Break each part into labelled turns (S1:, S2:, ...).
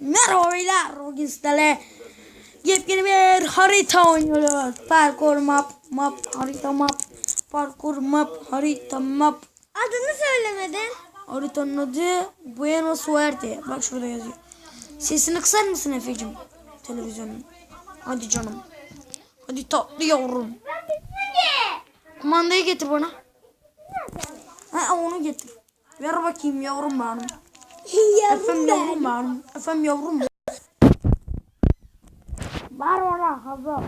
S1: Merhaba beyler. Bugün sizlerle yepyeni bir harita oynuyoruz. Parkur map, map, harita map, parkur map, harita map.
S2: Adını söylemedin.
S1: Haritanın adı Buenos Aires. Bak şurada yazıyor. Sesini kısar mısın Efe'cim? Televizyonun. Hadi canım. Hadi tatlı yavrum. Kumandayı getir bana. Ha onu getir. Ver bakayım yavrum benim. Efendim yavrum benim. Efendim yavrum benim. Var bana hazır.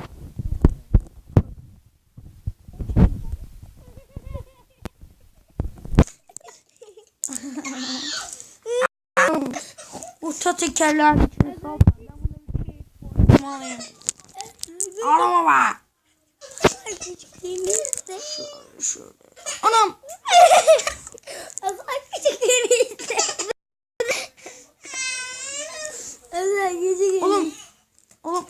S1: Usta tekerler alayım. Arama be.
S2: Küçüklüğümüzde.
S1: Şöyle. Anam.
S2: Azar küçüklüğümüzde. Azar küçüklüğümüzde.
S1: Oğlum. Oğlum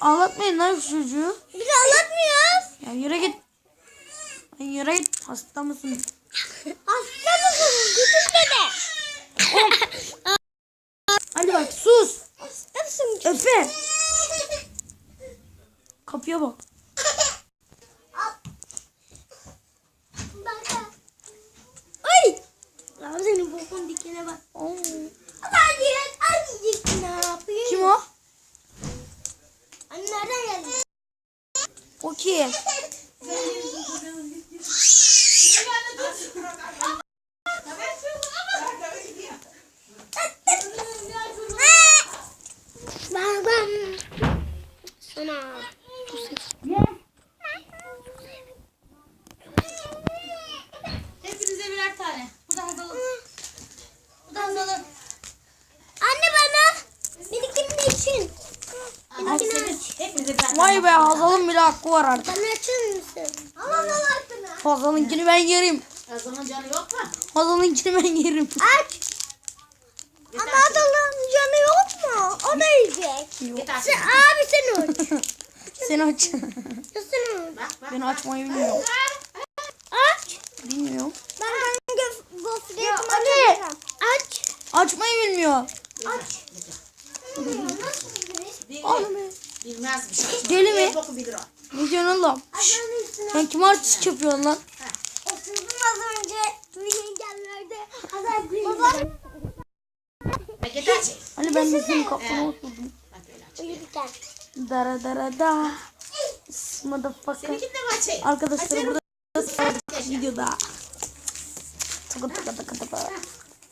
S1: şu çocuğu.
S2: Biz anlatmıyoruz.
S1: Ya yürü git. Ay yürü git. Hasta mısın?
S2: Hasta mısın? Küçükte
S1: Hadi bak sus.
S2: Hasta mısın?
S1: Efe. Kapıya bak.
S2: Ay! Lan senin bokun dikene bak.
S1: Oo.
S2: Hadi azıcık ne yapayım?
S1: Kim o?
S2: Anne nereden geldin?
S1: O kim?
S2: Ben ben. Sana.
S3: Hepinize birer tane. Bu da hazırlık. Bu da hazırlık.
S2: Anne bana. Benimkinin için.
S3: Al senin. Hepinize birer tane.
S1: Vay be Hazal'ın bile hakkı var artık.
S2: Bana açır mısın? Allah Allah aşkına.
S1: Hazal'ınkini ben yerim.
S3: Hazırlığın canı yok mu?
S1: Hazal'ınkini ben yerim.
S2: Aç. Ama adamın canı yok mu? O da yiyecek.
S3: Yeter.
S2: Sen, abi sen aç.
S1: Sen aç.
S2: Ya sen aç.
S1: Ben açmayı bilmiyorum.
S2: Aç.
S1: Bilmiyorum.
S2: Ben hangi gofretimi açacağım? Aç.
S1: Açmayı bilmiyor.
S2: Aç.
S3: Bilmiyor. Bilmezmiş.
S1: Deli mi?
S3: El boku bilir o.
S1: Ne diyorsun oğlum?
S2: Adamın üstüne
S1: Sen kim artist yapıyorsun lan?
S2: oturdum az önce. Yengemlerde. Hazar Baba.
S3: Bak yeter şey.
S1: Hani ben de senin kafana oturdum.
S2: Uyurken.
S1: Dara dara da. Motherfucker.
S3: Şey.
S1: Arkadaşlar burada videoda. Tıkı tıkı tıkı tıkı.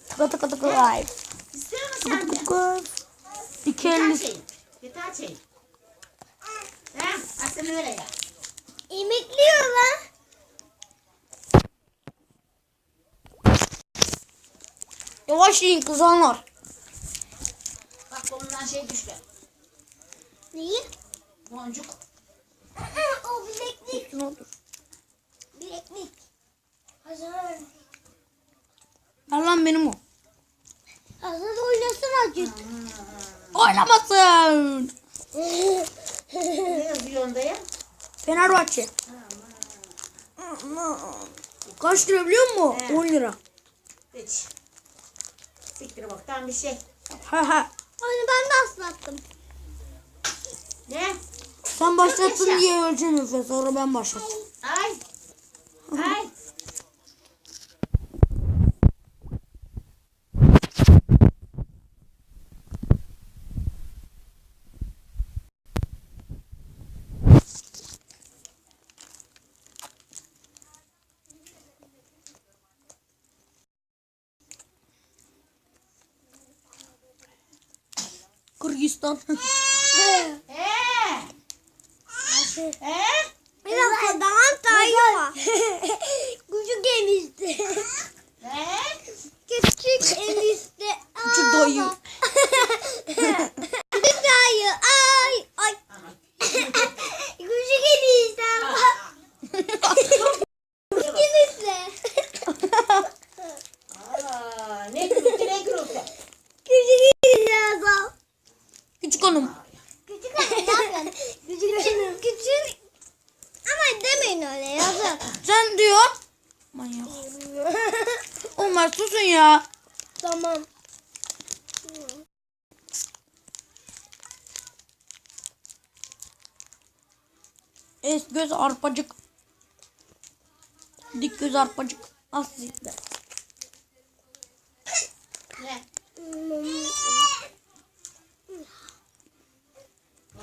S1: Tıkı tıkı tıkı live.
S3: İstiyor musun
S1: Tıkı
S3: sen de?
S1: tıkı tıkı.
S3: Yeter
S1: Dikenli.
S3: Aslında öyle ya.
S2: Emekliyor lan.
S1: Yavaş yiyin kızanlar.
S3: Bak kolundan şey düştü.
S2: Neyi?
S3: Boncuk.
S2: o bileklik.
S1: Ne olur.
S2: Bileklik. Hazır.
S1: Lan benim o.
S2: Hazır oynasın azıcık.
S1: Oynamasın.
S3: Ne yazıyor onda ya?
S1: Fenerbahçe. Kaç lira biliyor musun?
S3: He.
S1: 10 lira.
S3: Hiç. Siktir boktan bir şey.
S1: Ha ha.
S2: Onu ben de aslattım.
S3: Ne?
S1: Sen başlattın diye Efe. Sonra ben başlattım.
S3: Ay. Ay.
S1: Kırgızistan.
S3: Ee. Ee?
S2: Bir dakika daha tayı var. Küçük
S1: ya.
S2: Tamam.
S1: Es göz arpacık. Dik göz arpacık. Nasıl
S3: zikler?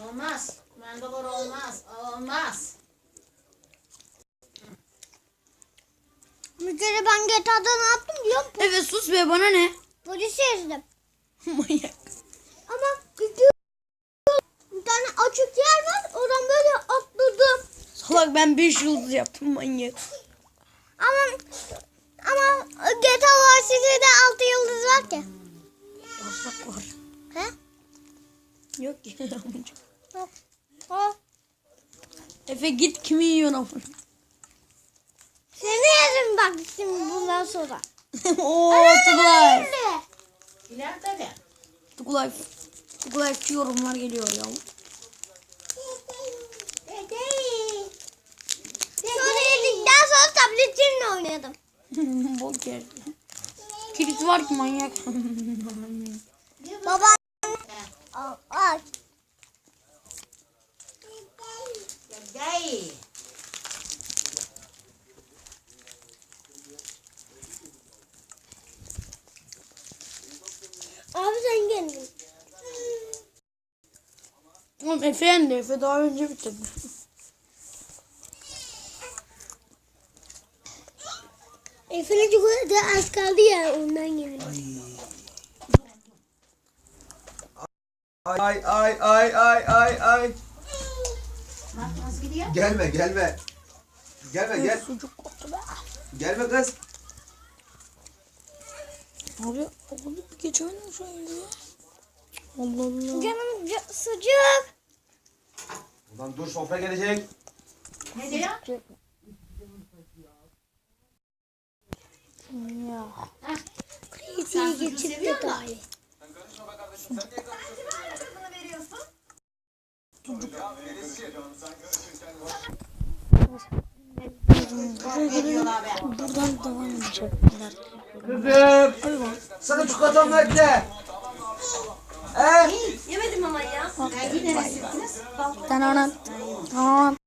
S3: Olmaz. Mandalor olmaz. Olmaz.
S2: Bir kere ben GTA'da ne yaptım biliyor musun?
S1: Evet sus be bana ne?
S2: Polisi ezdim.
S1: Manyak.
S2: Ama gidiyor. Bir tane açık yer var. Oradan böyle atladım.
S1: Salak ben 5 yıldız yaptım manyak.
S2: Ama ama GTA Vice City'de 6 yıldız var ki.
S1: Yasak var.
S2: He?
S1: Yok ki.
S2: Yok.
S1: Efe git kimi yiyorsun ama.
S2: Seni yerim bak şimdi bundan sonra.
S1: Oo.
S2: Şimdi.
S3: İleride de.
S1: Tuglay. Tuglay yorumlar geliyor ya.
S2: Sonra yedikten sonra tabletimle oynadım.
S1: Bok yer. Kilit var ki manyak.
S2: Baba. Al, al.
S3: Gel.
S2: Abi sen geldin.
S1: Oğlum Efe yendi. Efe daha önce bitirdi.
S2: Efe'nin çikolata az kaldı ya ondan yemin.
S4: Ay ay ay ay ay ay. Gelme gelme. Gelme gel. Gelme kız.
S1: Abi oğlum bir gece oynuyor şu an ya. Allah Allah.
S2: Canım ca- sucuk.
S4: Ulan dur sofra gelecek.
S3: Ne diyor?
S1: Ya.
S3: Musun? Veriyorlar be.
S1: Buradan devam edecekler.
S4: Kızım. Sana çikolatam nerede? He?
S3: Ben yine ne sittiniz?
S1: Tananan. Tamam.